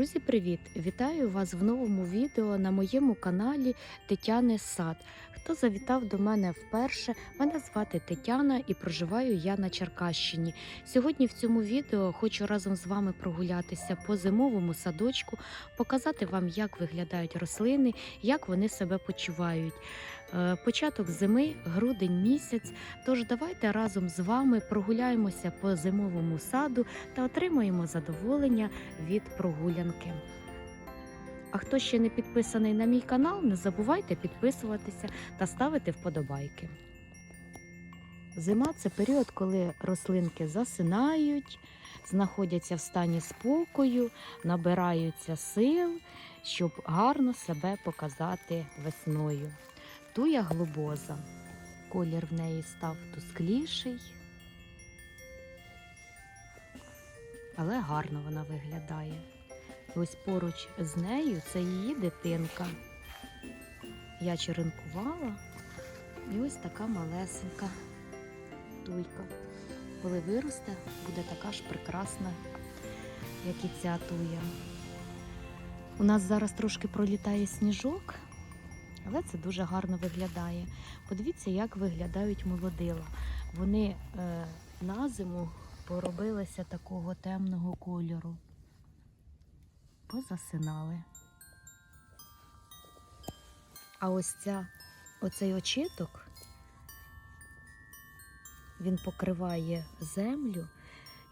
Друзі, привіт! Вітаю вас в новому відео на моєму каналі Тетяни Сад. Хто завітав до мене вперше, мене звати Тетяна і проживаю я на Черкащині. Сьогодні в цьому відео хочу разом з вами прогулятися по зимовому садочку, показати вам, як виглядають рослини, як вони себе почувають. Е, Початок зими, грудень місяць. Тож давайте разом з вами прогуляємося по зимовому саду та отримаємо задоволення від прогулянки. А хто ще не підписаний на мій канал, не забувайте підписуватися та ставити вподобайки. Зима це період, коли рослинки засинають, знаходяться в стані спокою, набираються сил, щоб гарно себе показати весною. Туя глобоза. Колір в неї став тускліший, але гарно вона виглядає. Ось поруч з нею це її дитинка. Я черенкувала, і ось така малесенька туйка. Коли виросте, буде така ж прекрасна, як і ця туя. У нас зараз трошки пролітає сніжок, але це дуже гарно виглядає. Подивіться, як виглядають молодила. Вони е, на зиму поробилися такого темного кольору позасинали. А ось ця, оцей очиток, він покриває землю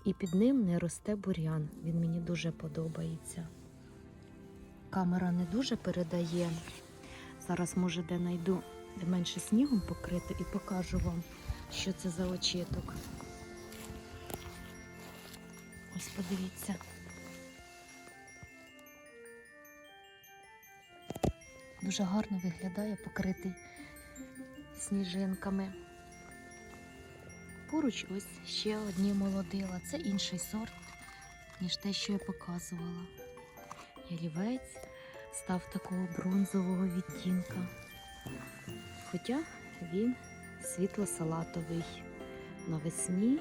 і під ним не росте бур'ян. Він мені дуже подобається. Камера не дуже передає. Зараз, може, де знайду, де менше снігом покрито, і покажу вам, що це за очиток. Ось подивіться. Дуже гарно виглядає покритий сніжинками. Поруч ось ще одні молодила. Це інший сорт, ніж те, що я показувала. Ялівець став такого бронзового відтінка. Хоча він світло-салатовий. Навесні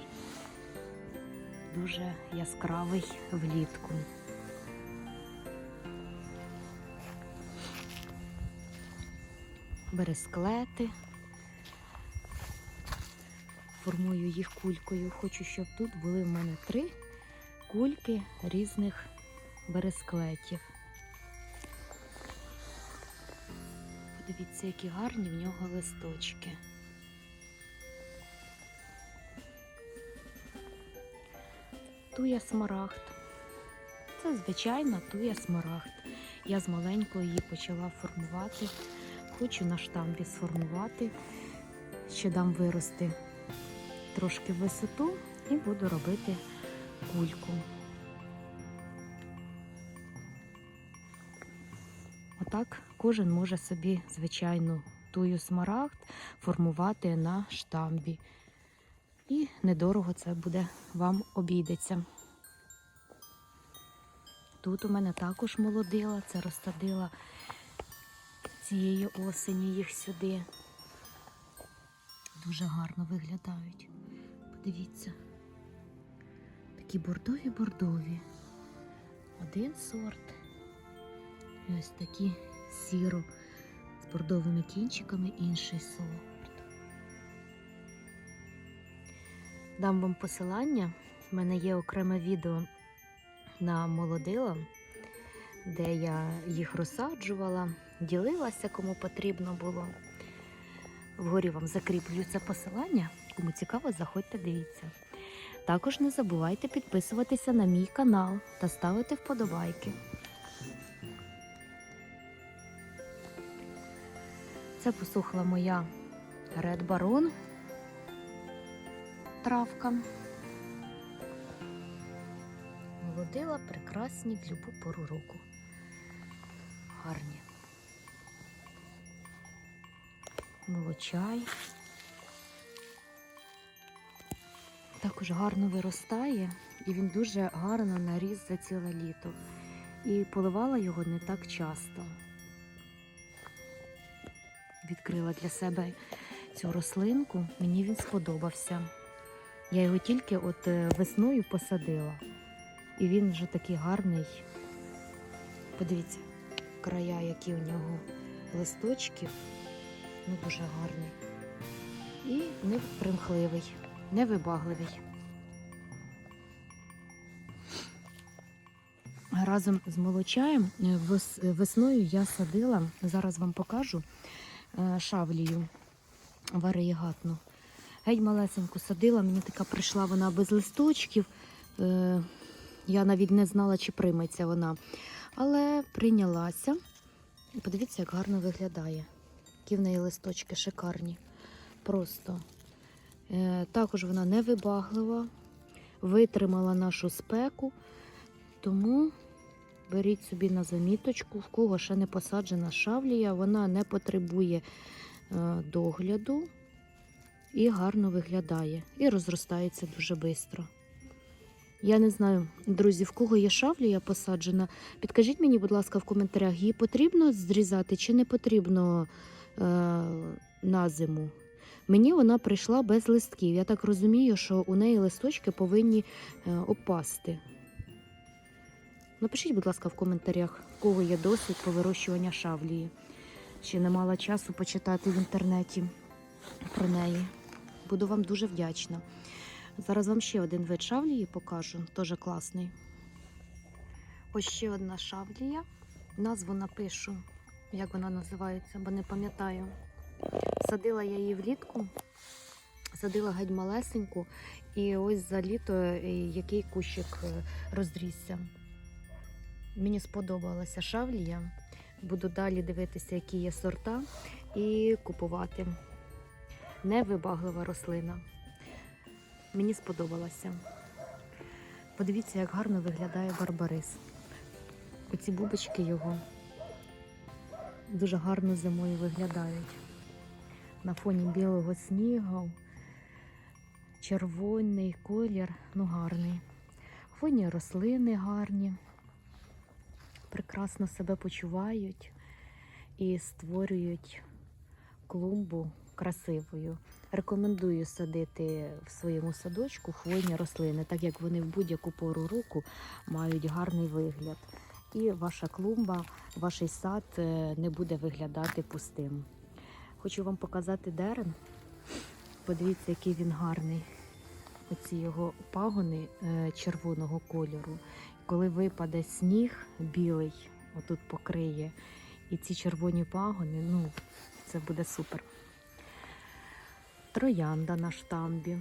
дуже яскравий влітку. бересклети. Формую їх кулькою. Хочу, щоб тут були в мене три кульки різних бересклетів. Подивіться, які гарні в нього листочки. Туя смарагд. Це звичайна туя смарагд. Я з маленького її почала формувати. Хочу на штамбі сформувати, ще дам вирости трошки висоту і буду робити кульку. Кожен може собі звичайну тую смарагд формувати на штамбі. І недорого це буде вам обійдеться. Тут у мене також молодила, це розсадила цієї осені їх сюди. Дуже гарно виглядають. Подивіться. Такі бордові-бордові. Один сорт. І ось такі сіро з бордовими кінчиками інший сорт. Дам вам посилання. У мене є окреме відео на молодила, де я їх розсаджувала ділилася, кому потрібно було. Вгорі вам закріплю це посилання. Кому цікаво, заходьте, дивіться. Також не забувайте підписуватися на мій канал та ставити вподобайки. Це посухла моя Red Baron травка. Молодила прекрасні в любу пору року. Гарні. молочай. Також гарно виростає і він дуже гарно наріс за ціле літо. І поливала його не так часто. Відкрила для себе цю рослинку, мені він сподобався. Я його тільки от е, весною посадила. І він вже такий гарний, Подивіться, края, які у нього листочки. Ну, дуже гарний. І непримхливий, невибагливий. Разом з молочаєм е, весною я садила, зараз вам покажу шавлію варієгатну. Геть малесеньку садила, мені така прийшла вона без листочків. Е, Я навіть не знала, чи прийметься вона. Але прийнялася. Подивіться, як гарно виглядає. Які в неї листочки шикарні. Просто. Е, Також вона невибаглива, витримала нашу спеку. Тому беріть собі на заміточку, в кого ще не посаджена шавлія, вона не потребує е, догляду і гарно виглядає. І розростається дуже швидко. Я не знаю, друзі, в кого є шавлія посаджена. Підкажіть мені, будь ласка, в коментарях, її потрібно зрізати чи не потрібно е, на зиму. Мені вона прийшла без листків. Я так розумію, що у неї листочки повинні е, опасти. Напишіть, будь ласка, в коментарях, в кого є досвід по вирощуванню шавлії. Чи не мала часу почитати в інтернеті про неї. Буду вам дуже вдячна. Зараз вам ще один вид шавлії покажу, теж класний. Ось ще одна шавлія. Назву напишу, як вона називається, бо не пам'ятаю. Садила я її влітку, садила геть малесеньку, і ось за літо який кущик е, розрісся. Мені сподобалася шавлія. Буду далі дивитися, які є сорта, і купувати. Невибаглива рослина. Мені сподобалася. Подивіться, як гарно виглядає барбарис. Оці бубочки його дуже гарно зимою виглядають. На фоні білого снігу, червоний колір, ну гарний. Фоні рослини гарні, прекрасно себе почувають і створюють клумбу красивою. Рекомендую садити в своєму садочку хвойні рослини, так як вони в будь-яку пору року мають гарний вигляд. І ваша клумба, ваш сад е, не буде виглядати пустим. Хочу вам показати дерен. Подивіться, який він гарний. Оці його пагони е, червоного кольору. Коли випаде сніг білий, отут покриє, і ці червоні пагони, ну, це буде супер. Троянда на штамбі.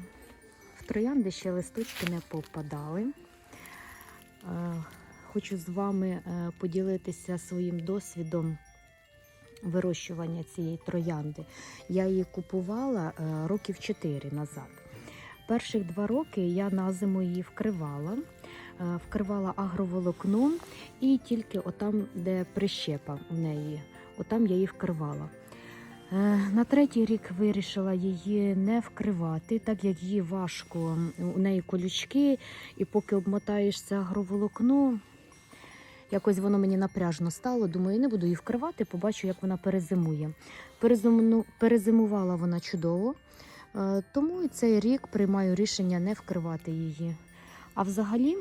В троянди ще листочки не попадали. Е, Хочу з вами е, поділитися своїм досвідом вирощування цієї троянди. Я її купувала е, років 4 назад. Перших два роки я на зиму її вкривала, вкривала агроволокном і тільки отам, де прищепа в неї, отам я її вкривала. Е, На третій рік вирішила її не вкривати, так як її важко, у неї колючки, і поки обмотаєш це агроволокно, якось воно мені напряжно стало. Думаю, не буду її вкривати, побачу, як вона перезимує. Перезимувала вона чудово, е, тому і цей рік приймаю рішення не вкривати її. А взагалі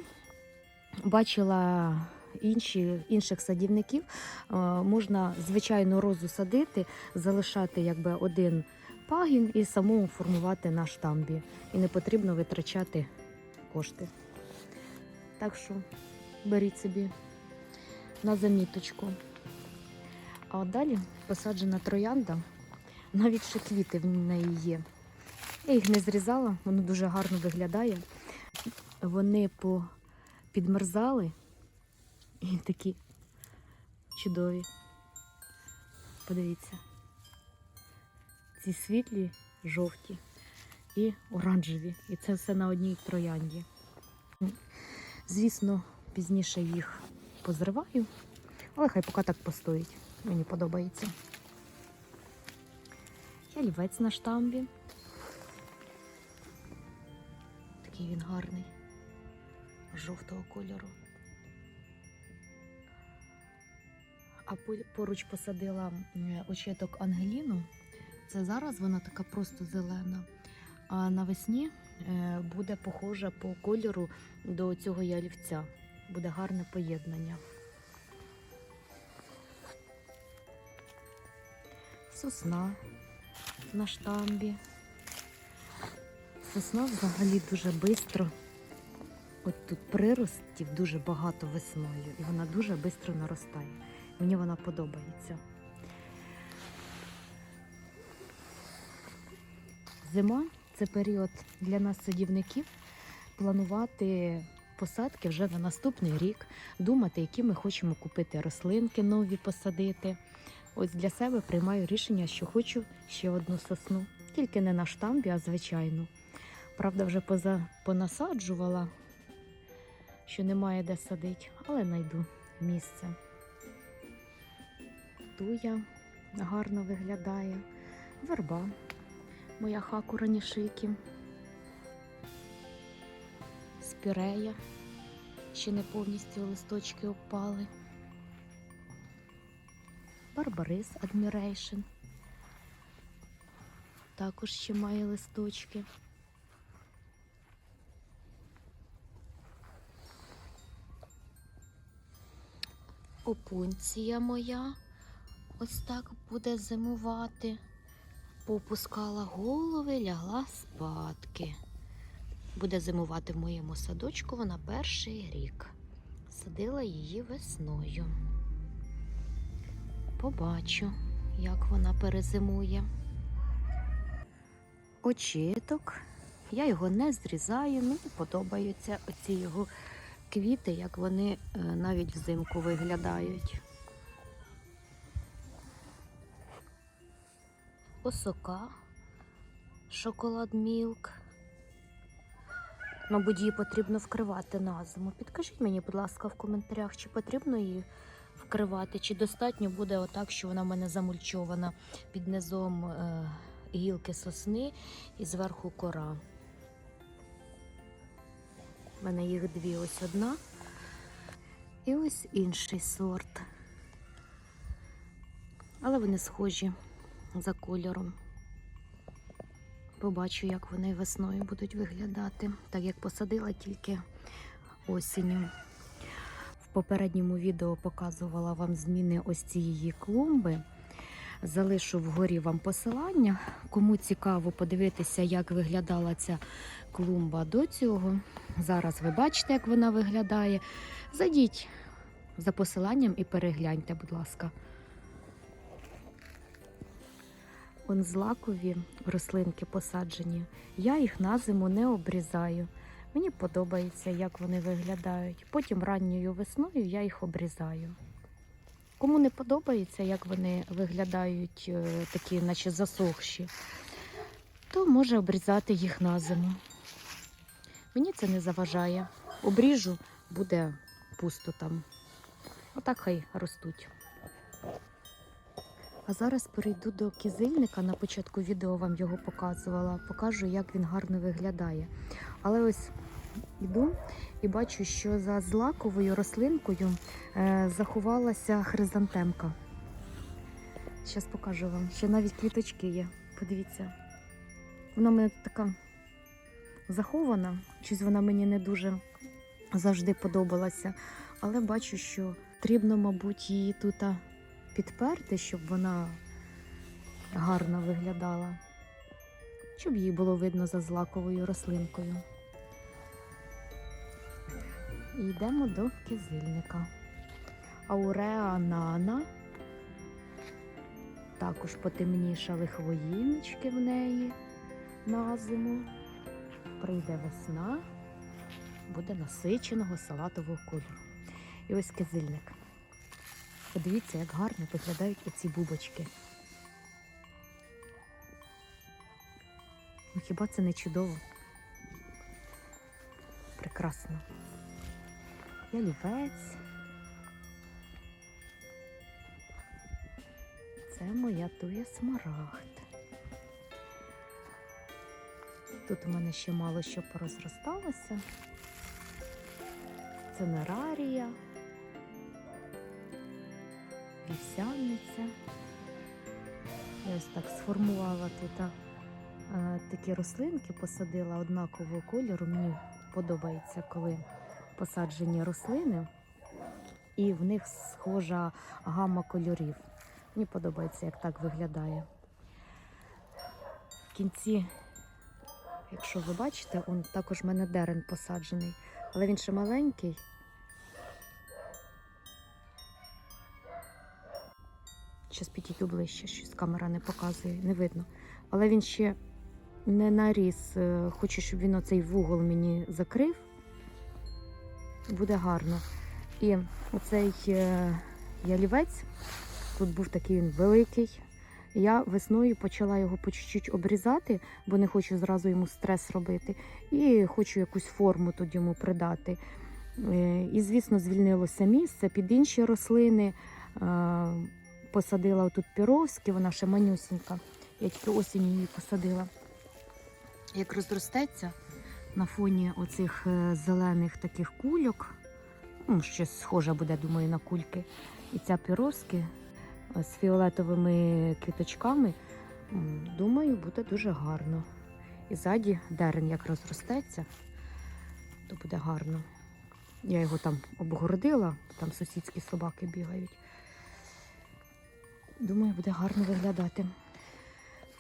бачила інші, інших садівників, е, можна звичайну розу садити, залишати якби один пагін і самому формувати на штамбі. І не потрібно витрачати кошти. Так що беріть собі на заміточку. А далі посаджена троянда, навіть ще квіти в неї є. Я їх не зрізала, воно дуже гарно виглядає. Вони підмерзали і такі чудові. Подивіться. Ці світлі, жовті і оранжеві. І це все на одній троянді. Звісно, пізніше їх позриваю, але хай поки так постоїть. Мені подобається. Ялівець на штамбі. Такий він гарний, жовтого кольору. А поруч посадила очеток Ангеліну. Це зараз вона така просто зелена. А навесні е, буде похожа по кольору до цього ялівця. Буде гарне поєднання. Сосна на штамбі. Сосна взагалі дуже швидко От тут приростів дуже багато весною, і вона дуже швидко наростає. Мені вона подобається. Зима це період для нас садівників планувати посадки вже на наступний рік, думати, які ми хочемо купити рослинки нові посадити. Ось для себе приймаю рішення, що хочу ще одну сосну. Тільки не на штамбі, а звичайну. Правда, вже поза, понасаджувала, що немає де садити, але знайду місце. Туя гарно виглядає, верба, моя хакура нішики, спірея, ще не повністю листочки опали. Барбарис Admiration. Також ще має листочки. Опунція моя ось так буде зимувати. Попускала голови, лягла спадки. Буде зимувати в моєму садочку вона перший рік. Садила її весною. Побачу, як вона перезимує. Очіток. Я його не зрізаю, мені подобаються оці його квіти, як вони е, навіть взимку виглядають. Осока, шоколад мілк. Мабуть, її потрібно вкривати на зиму. Підкажіть мені, будь ласка, в коментарях, чи потрібно її вкривати, чи достатньо буде отак, що вона в мене замульчована під низом е, гілки сосни і зверху кора. У мене їх дві, ось одна. І ось інший сорт. Але вони схожі за кольором. Побачу, як вони весною будуть виглядати, так як посадила тільки осінню. В попередньому відео показувала вам зміни ось цієї клумби. Залишу вгорі вам посилання. Кому цікаво подивитися, як виглядала ця клумба до цього. Зараз ви бачите, як вона виглядає. Зайдіть за посиланням і перегляньте, будь ласка. Он злакові рослинки посаджені. Я їх на зиму не обрізаю. Мені подобається, як вони виглядають. Потім ранньою весною я їх обрізаю. Кому не подобається, як вони виглядають е, такі, наче засохші, то може обрізати їх на зиму. Мені це не заважає. Обріжу, буде пусто там. Отак хай ростуть. А зараз перейду до кизильника. На початку відео вам його показувала. Покажу, як він гарно виглядає. Але ось іду і бачу, що за злаковою рослинкою е, заховалася хризантемка. Зараз покажу вам. Ще навіть квіточки є. Подивіться. Вона мене така захована. Щось вона мені не дуже завжди подобалася. Але бачу, що потрібно, мабуть, її тут підперти, щоб вона гарно виглядала. Щоб її було видно за злаковою рослинкою. І йдемо до кизильника. Ауреа нана. Також потемнішали хвоїночки в неї на зиму. Прийде весна, буде насиченого салатового кольору. І ось кизильник. Подивіться, як гарно виглядають оці бубочки. Ну хіба це не чудово? Прекрасно. Ялівець. Це моя туя смарагд. Тут у мене ще мало що порозросталося. Це нерарія, вівсяниця. Я ось так сформувала тут а, такі рослинки, посадила однакового кольору. Мені подобається, коли посаджені рослини, і в них схожа гама кольорів. Мені подобається, як так виглядає. в кінці, якщо ви бачите, он також в мене дерен посаджений, але він ще маленький. Зараз підійду ближче, щось камера не показує, не видно. Але він ще не наріс. Е, Хочу, щоб він оцей вугол мені закрив. Буде гарно. І оцей е, ялівець, тут був такий він великий. Я весною почала його по чуть-чуть обрізати, бо не хочу зразу йому стрес робити. І хочу якусь форму тут йому придати. Е, І, звісно, звільнилося місце під інші рослини. Е, Посадила тут піровські, вона ще манюсінька. Я тільки осінню її посадила. Як розростеться на фоні оцих е, зелених таких кульок, ну, щось схоже буде, думаю, на кульки. І ця піровські е, з фіолетовими квіточками, думаю, буде дуже гарно. І ззаді дерен як розростеться, то буде гарно. Я його там обгородила, там сусідські собаки бігають. Думаю, буде гарно виглядати.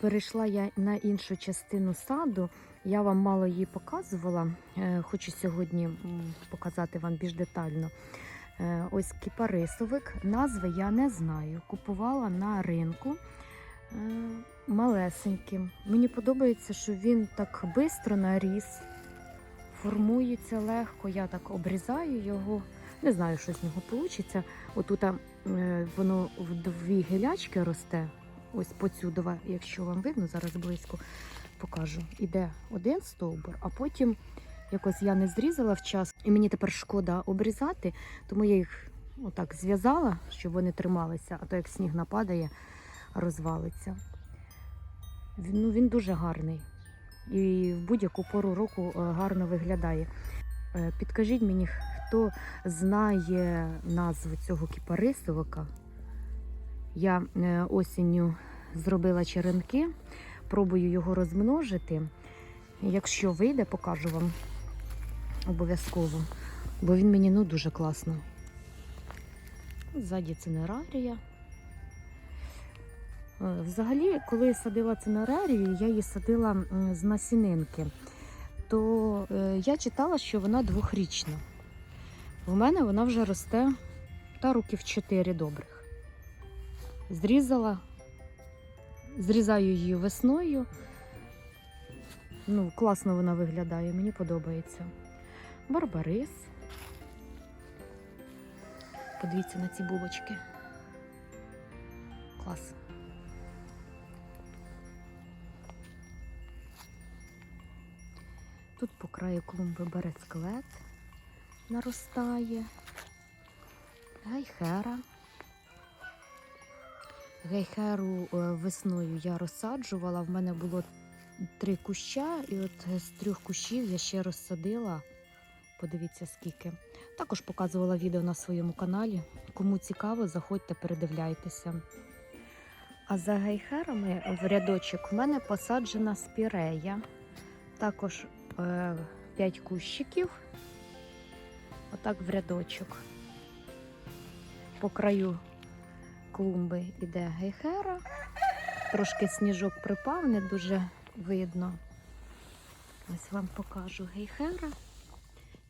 Перейшла я на іншу частину саду. Я вам мало її показувала. Е, Хочу сьогодні показати вам більш детально. Е, Ось кіпарисовик. Назви я не знаю. Купувала на ринку е, малесеньким. Мені подобається, що він так швидко наріс, формується легко. Я так обрізаю його. Не знаю, що з нього вийде. Отут воно в дві гілячки росте. Ось поцюдова, якщо вам видно, зараз близько покажу. Іде один стовбур, а потім якось я не зрізала вчасно, і мені тепер шкода обрізати, тому я їх отак зв'язала, щоб вони трималися, а то як сніг нападає, розвалиться. Він, ну, він дуже гарний. І в будь-яку пору року е, гарно виглядає. Е, Підкажіть мені, хто знає назву цього кіпарисовика. Я е, осінню зробила черенки, пробую його розмножити. Якщо вийде, покажу вам обов'язково, бо він мені ну, дуже класно. Ззаді цинерарія. Е, Взагалі, коли я садила цинерарію, я її садила з насінинки, то е, я читала, що вона двохрічна. У мене вона вже росте та років 4 добрих. Зрізала, зрізаю її весною. Ну, класно вона виглядає, мені подобається. Барбарис. Подивіться на ці бубочки. Клас. Тут по краю клумби бересклет наростає. Гайхера. Гейхеру е, весною я розсаджувала. В мене було три куща, і от з трьох кущів я ще розсадила. Подивіться скільки. Також показувала відео на своєму каналі. Кому цікаво, заходьте, передивляйтеся. А за гейхерами в рядочок в мене посаджена спірея. Також е, 5 кущиків. Отак в рядочок. По краю клумби йде гейхера. Трошки сніжок припав, не дуже видно. Ось вам покажу гейхера.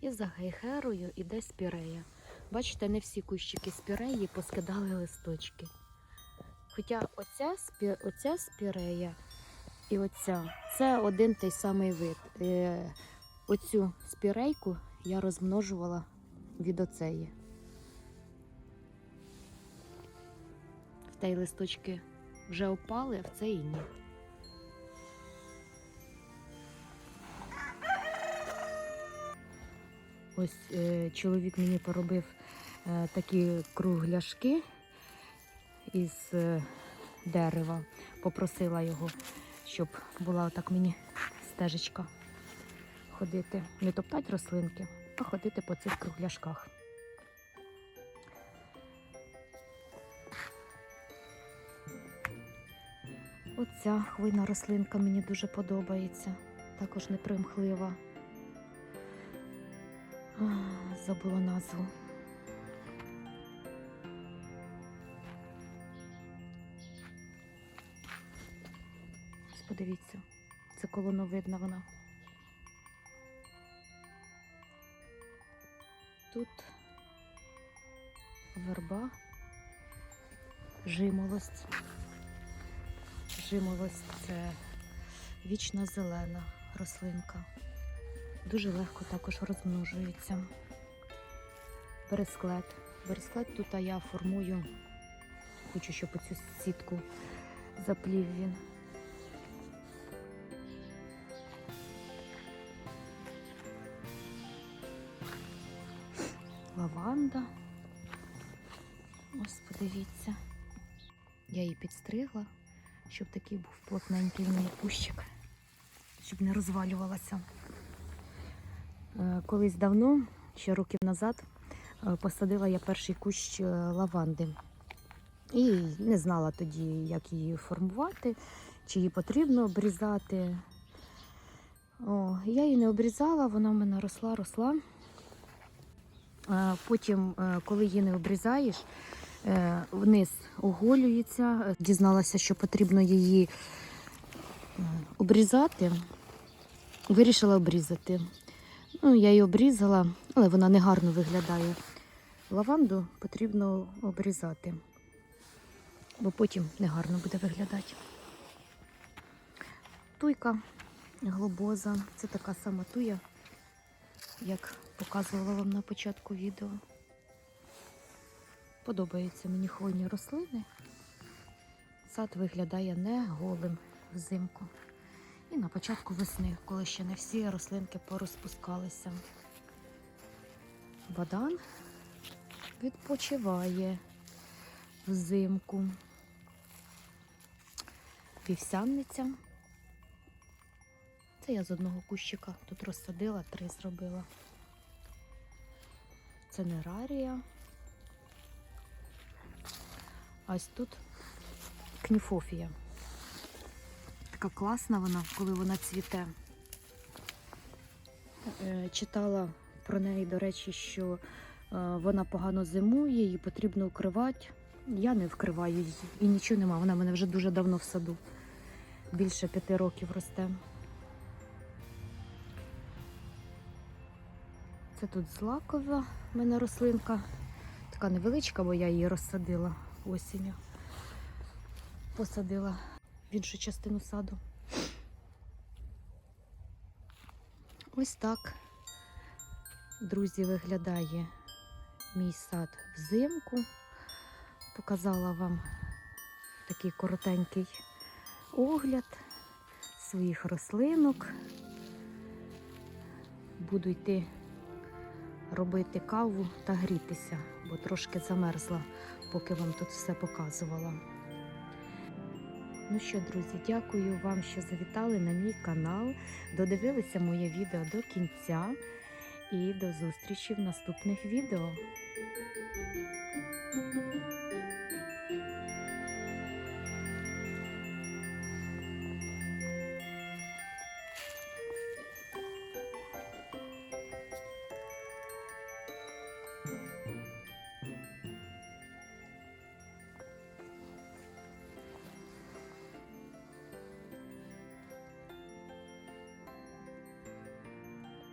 І за гейхерою йде спірея. Бачите, не всі кущики спіреї поскидали листочки. Хоча оця, спі... оця спірея і оця це один той самий вид. Е... Оцю спірейку я розмножувала від оцеї. В tej листочки вже опали, а в цей ні. Ось е, чоловік мені поробив е, такі кругляшки із е, дерева. Попросила його, щоб була отак мені стежечка ходити. Не топтати рослинки, а ходити по цих кругляшках. Оця хвойна рослинка мені дуже подобається. Також непримхлива. Забула назву. Подивіться. колоно видно вона. Тут верба, жимолость. Жимолость це вічно зелена рослинка. Дуже легко також розмножується. Бересклет. Бересклет тут я формую. Хочу, щоб оцю сітку заплів він. Лаванда. Ось подивіться. Я її підстригла, щоб такий був плотненький неї кущик, щоб не розвалювалася. Е, Колись давно, ще років назад, е, посадила я перший кущ е, лаванди. І не знала тоді, як її формувати, чи її потрібно обрізати. О, я її не обрізала, вона в мене росла, росла. Потім, коли її не обрізаєш, вниз оголюється. Е, Дізналася, що потрібно її е, обрізати. Вирішила обрізати. Ну, я її обрізала, але вона не гарно виглядає. Лаванду потрібно обрізати, бо потім негарно буде виглядати. Туйка глобоза. Це така сама туя, як показувала вам на початку відео. Подобаються мені хвойні рослини. Сад виглядає не голим взимку. І на початку весни, коли ще не всі рослинки порозпускалися. Бадан відпочиває взимку. Вівсянниця. Це я з одного кущика тут розсадила, три зробила. Це нерарія. Ось тут кніфофія. Така класна вона, коли вона цвіте. Е, Читала про неї, до речі, що е, вона погано зимує, її потрібно укривати. Я не вкриваю її і нічого нема. Вона в мене вже дуже давно в саду. Більше п'яти років росте. Це тут злакова в мене рослинка. Така невеличка, бо я її розсадила осінню. Посадила в іншу частину саду. Ось так, друзі, виглядає мій сад взимку. Показала вам такий коротенький огляд своїх рослинок. Буду йти робити каву та грітися, бо трошки замерзла, поки вам тут все показувала. Ну що, друзі, дякую вам, що завітали на мій канал, додивилися моє відео до кінця і до зустрічі в наступних відео.